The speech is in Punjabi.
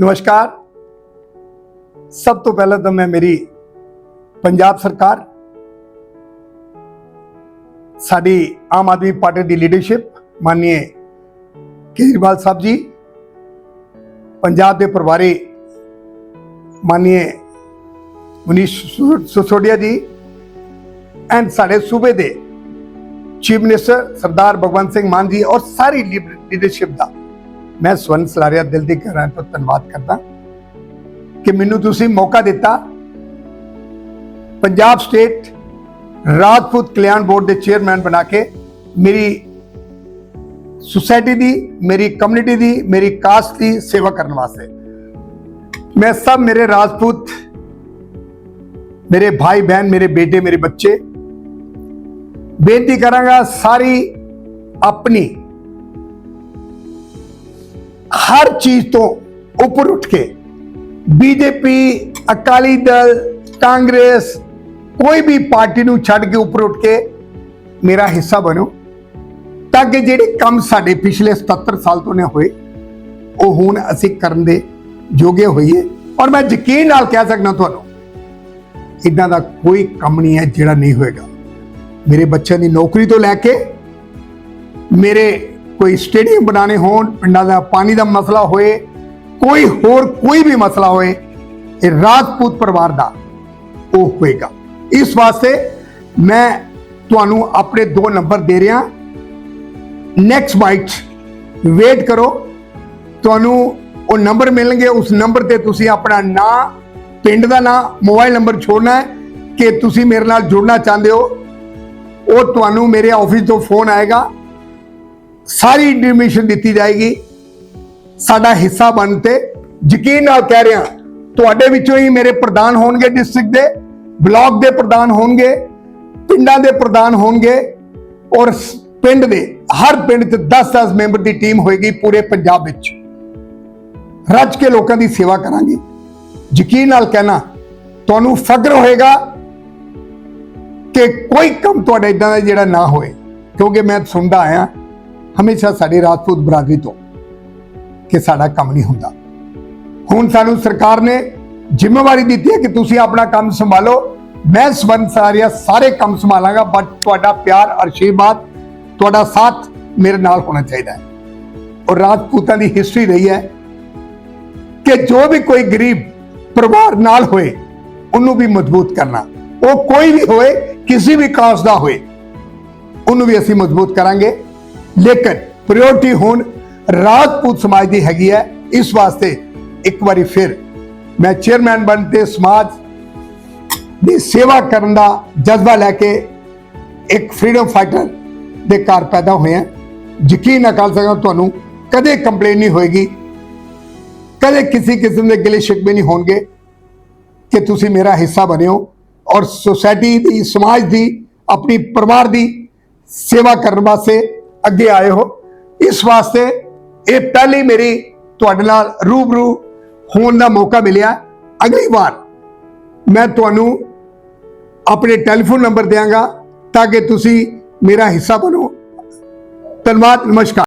ਨਮਸਕਾਰ। ਸਭ ਤੋਂ ਪਹਿਲਾਂ ਤਾਂ ਮੈਂ ਮੇਰੀ ਪੰਜਾਬ ਸਰਕਾਰ, ਸਾਡੀ ਆਮ ਆਦਮੀ ਪਾਰਟੀ ਦੀ ਲੀਡਰਸ਼ਿਪ ਮਾਨਨੀय ਕੇਜਰੀਵਾਲ ਸਾਹਿਬ ਜੀ, ਪੰਜਾਬ ਦੇ ਪ੍ਰਭਾਰੀ ਮਾਨਨੀय ਮਨੀਸ਼ ਸਿਸੋ- ਜੀ ਐਂਡ ਸਾਡੇ ਸੂਬੇ ਦੇ ਚੀਫ ਮਿਨਿਸਟਰ ਸਰਦਾਰ ਭਗਵੰਤ ਸਿੰਘ ਮਾਨ ਜੀ ਔਰ ਸਾਰੀ ਲੀਡਰਸ਼ਿਪ ਦਾ। ਮੈਂ ਸਵਰਨ ਸਲਾਰੀਆ ਦਿਲ ਦੀ ਕਰਾਂ ਤੋਂ ਧੰਨਵਾਦ ਕਰਦਾ ਕਿ ਮੈਨੂੰ ਤੁਸੀਂ ਮੌਕਾ ਦਿੱਤਾ ਪੰਜਾਬ ਸਟੇਟ ਰਾਜਪੂਤ ਕਲਿਆਣ ਬੋਰਡ ਦੇ ਚੇਅਰਮੈਨ ਬਣਾ ਕੇ ਮੇਰੀ ਸੁਸਾਇਟੀ ਦੀ ਮੇਰੀ ਕਮਿਊਨਿਟੀ ਦੀ ਮੇਰੀ ਕਾਸਟ ਦੀ ਸੇਵਾ ਕਰਨ ਵਾਸਤੇ ਮੈਂ ਸਭ ਮੇਰੇ ਰਾਜਪੂਤ ਮੇਰੇ ਭਾਈ ਬਹਿਨ ਮੇਰੇ ਬੇਟੇ ਮੇਰੇ ਬੱਚੇ ਬੇਨਤੀ ਕਰਾਂਗਾ ਸਾਰੀ ਆਪਣੀ ਹਰ ਚੀਜ਼ ਤੋਂ ਉੱਪਰ ਉੱਠ ਕੇ ਬੀਜੇਪੀ, ਅਕਾਲੀ ਦਲ, ਕਾਂਗਰਸ, ਕੋਈ ਵੀ ਪਾਰਟੀ ਨੂੰ ਛੱਡ ਕੇ ਉੱਪਰ ਉੱਠ ਕੇ ਮੇਰਾ ਹਿੱਸਾ ਬਣੋ, ਤਾਂ ਕਿ ਜਿਹੜੇ ਕੰਮ ਸਾਡੇ ਪਿਛਲੇ 77 ਸਾਲ ਤੋਂ ਨੇ ਹੋਏ, ਉਹ ਹੁਣ ਅਸੀਂ ਕਰਨ ਦੇ ਜੋਗੇ ਹੋਈਏ। ਔਰ ਮੈਂ ਯਕੀਨ ਨਾਲ ਕਹਿ ਸਕਦਾ ਤੁਹਾਨੂੰ, ਇਦਾਂ ਦਾ ਕੋਈ ਕੰਮ ਨਹੀਂ ਹੈ ਜਿਹੜਾ ਨਹੀਂ ਹੋਏਗਾ। ਮੇਰੇ ਬੱਚਿਆਂ ਦੀ ਨੌਕਰੀ ਤੋਂ ਲੈ ਕੇ ਮੇਰੇ ਕੋਈ ਸਟੇਡੀਅਮ ਬਣਾਣੇ ਹੋਣ, ਪਿੰਡਾਂ ਦਾ ਪਾਣੀ ਦਾ ਮਸਲਾ ਹੋਏ, ਕੋਈ ਹੋਰ ਕੋਈ ਵੀ ਮਸਲਾ ਹੋਏ, ਇਹ ਰਾਜਪੂਤ ਪਰਿਵਾਰ ਦਾ ਉਹ ਹੋਏਗਾ। ਇਸ ਵਾਸਤੇ ਮੈਂ ਤੁਹਾਨੂੰ ਆਪਣੇ ਦੋ ਨੰਬਰ ਦੇ ਰਿਹਾ। ਨੈਕਸਟ ਬਾਈਟ ਵੇਟ ਕਰੋ। ਤੁਹਾਨੂੰ ਉਹ ਨੰਬਰ ਮਿਲਣਗੇ, ਉਸ ਨੰਬਰ ਤੇ ਤੁਸੀਂ ਆਪਣਾ ਨਾਂ, ਪਿੰਡ ਦਾ ਨਾਂ, ਮੋਬਾਈਲ ਨੰਬਰ ਛੋੜਨਾ ਹੈ ਕਿ ਤੁਸੀਂ ਮੇਰੇ ਨਾਲ ਜੁੜਨਾ ਚਾਹੁੰਦੇ ਹੋ। ਉਹ ਤੁਹਾਨੂੰ ਮੇਰੇ ਆਫਿਸ ਤੋਂ ਫੋਨ ਆਏਗਾ। ਸਾਰੀ ਇਨਫੋਰਮੇਸ਼ਨ ਦਿੱਤੀ ਜਾਏਗੀ। ਸਾਡਾ ਹਿੱਸਾ ਬਣ ਤੇ ਯਕੀਨ ਨਾਲ ਕਹਿ ਰਿਹਾ ਤੁਹਾਡੇ ਵਿੱਚੋਂ ਹੀ ਮੇਰੇ ਪ੍ਰਧਾਨ ਹੋਣਗੇ ਡਿਸਟ੍ਰਿਕਟ ਦੇ ਬਲਾਕ ਦੇ ਪ੍ਰਧਾਨ ਹੋਣਗੇ, ਪਿੰਡਾਂ ਦੇ ਪ੍ਰਧਾਨ ਹੋਣਗੇ ਔਰ ਪਿੰਡ ਦੇ, ਹਰ ਪਿੰਡ 'ਚ 10-10 ਮੈਂਬਰ ਦੀ ਟੀਮ ਹੋਏਗੀ ਪੂਰੇ ਪੰਜਾਬ ਵਿੱਚ। ਰੱਜ ਕੇ ਲੋਕਾਂ ਦੀ ਸੇਵਾ ਕਰਾਂਗੇ। ਯਕੀਨ ਨਾਲ ਕਹਿਣਾ, ਤੁਹਾਨੂੰ ਫਕਰ ਹੋਏਗਾ ਕਿ ਕੋਈ ਕੰਮ ਤੁਹਾਡਾ ਇਦਾਂ ਦਾ ਜਿਹੜਾ ਨਾ ਹੋਏ, ਕਿਉਂਕਿ ਮੈਂ ਸੁਣਦਾ ਆਇਆ ਹਮੇਸ਼ਾ ਸਾਡੀ ਰਾਜਪੂਤ ਬਰਾਦਰੀ ਤੋਂ ਕਿ ਸਾਡਾ ਕੰਮ ਨਹੀਂ ਹੁੰਦਾ। ਹੁਣ ਸਾਨੂੰ ਸਰਕਾਰ ਨੇ ਜ਼ਿੰਮੇਵਾਰੀ ਦਿੱਤੀ ਹੈ ਕਿ ਤੁਸੀਂ ਆਪਣਾ ਕੰਮ ਸੰਭਾਲੋ। ਮੈਂ ਸਵਰਨ ਸਾਰੀਆ ਸਾਰੇ ਕੰਮ ਸੰਭਾਲਾਂਗਾ ਬਟ ਤੁਹਾਡਾ ਪਿਆਰ, ਅਰਸ਼ੀਵਾਦ, ਤੁਹਾਡਾ ਸਾਥ ਮੇਰੇ ਨਾਲ ਹੋਣਾ ਚਾਹੀਦਾ ਹੈ। ਔਰ ਰਾਜਪੂਤਾਂ ਦੀ ਹਿਸਟਰੀ ਰਹੀ ਹੈ ਕਿ ਜੋ ਵੀ ਕੋਈ ਗਰੀਬ ਪਰਿਵਾਰ ਨਾਲ ਹੋਏ, ਉਹਨੂੰ ਵੀ ਮਜ਼ਬੂਤ ਕਰਨਾ। ਉਹ ਕੋਈ ਵੀ ਹੋਏ, ਕਿਸੇ ਵੀ ਕਾਸਟ ਦਾ ਹੋਏ, ਉਹਨੂੰ ਵੀ ਅਸੀਂ ਮਜ਼ਬੂਤ ਕਰਾਂਗੇ। ਲੇਕਿਨ ਪ੍ਰਾਇੋਰਟੀ ਹੁਣ ਰਾਜਪੂਤ ਸਮਾਜ ਦੀ ਹੈਗੀ ਹੈ। ਇਸ ਵਾਸਤੇ ਇੱਕ ਵਾਰੀ ਫਿਰ ਮੈਂ ਚੇਅਰਮੈਨ ਬਣ ਤੇ ਸਮਾਜ ਦੀ ਸੇਵਾ ਕਰਨ ਦਾ ਜਜ਼ਬਾ ਲੈ ਕੇ ਇੱਕ ਫਰੀडम ਫਾਈਟਰ ਦੇ ਘਰ ਪੈਦਾ ਹੋਇਆ ਯਕੀਨ ਨਾ ਕਰ ਸਕਦਾ ਤੁਹਾਨੂੰ, ਕਦੇ ਕੰਪਲੇਨ ਨਹੀਂ ਹੋਏਗੀ, ਕਦੇ ਕਿਸੇ ਕਿਸਮ ਦੇ ਗਿਲੇ ਸ਼ਿਕਵੇ ਨਹੀਂ ਹੋਣਗੇ ਕਿ ਤੁਸੀਂ ਮੇਰਾ ਹਿੱਸਾ ਬਣਿਓ ਔਰ ਸੋਸਾਇਟੀ ਦੀ, ਸਮਾਜ ਦੀ, ਆਪਣੀ ਪਰਿਵਾਰ ਦੀ ਸੇਵਾ ਕਰਨ ਵਾਸਤੇ ਅੱਗੇ ਆਏ ਹੋ। ਇਸ ਵਾਸਤੇ ਇਹ ਪਹਿਲੀ ਮੇਰੀ ਤੁਹਾਡੇ ਨਾਲ ਰੂਬਰੂ ਹੋਣ ਦਾ ਮੌਕਾ ਮਿਲਿਆ। ਅਗਲੀ ਵਾਰ ਮੈਂ ਤੁਹਾਨੂੰ ਆਪਣੇ ਟੈਲੀਫੋਨ ਨੰਬਰ ਦਿਆਂਗਾ ਤਾਂ ਕਿ ਤੁਸੀਂ ਮੇਰਾ ਹਿੱਸਾ ਬਣੋ। ਧੰਨਵਾਦ, ਨਮਸਕਾਰ।